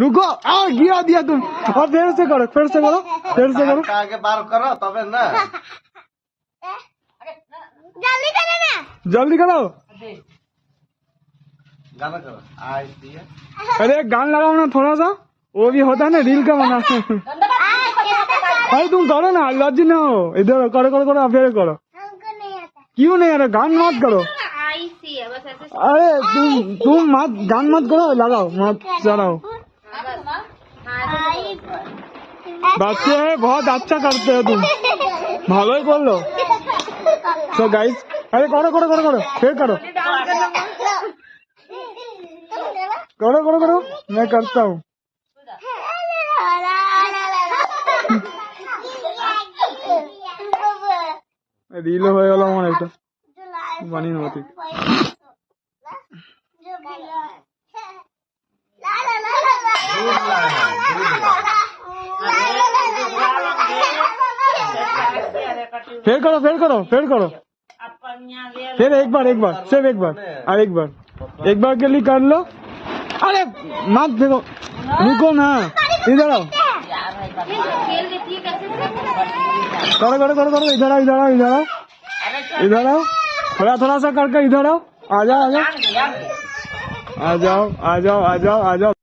रुको आ गिरा दिया तुम और फिर से करो फिर से करो फिर से करो आगे बार करो तब ना जल्दी करो ना जल्दी करो गाना करो आज दिया अरे गान लगाओ ना थोड़ा सा वो भी होता है ना रील का बना अरे तुम करो ना लज्जी ना हो इधर करो करो करो फिर करो क्यों नहीं अरे गान मत करो अरे तुम तुम मत गान मत करो लगाओ मत चलाओ বাচ্চা হ্যাঁ বহুত আচ্ছা করতে তুমি ভালোই করলো তো গাইস আরে করো করো করো করো ফের করো করো করো করো मैं করতাম हूँ রিলও হয়ে গেল আমার একটা বানিয়ে নেবো ঠিক फेर करो फेर करो फेर करो फिर एक बार एक बार सिर्फ एक बार और एक बार एक बार के लिए कर लो अरे मत देखो रुको ना इधर आओ करो करो करो करो इधर आओ इधर आओ इधर आओ इधर आओ थोड़ा थोड़ा सा करके इधर आओ आ जाओ आ जाओ आ जाओ आ जाओ आ जाओ आ जाओ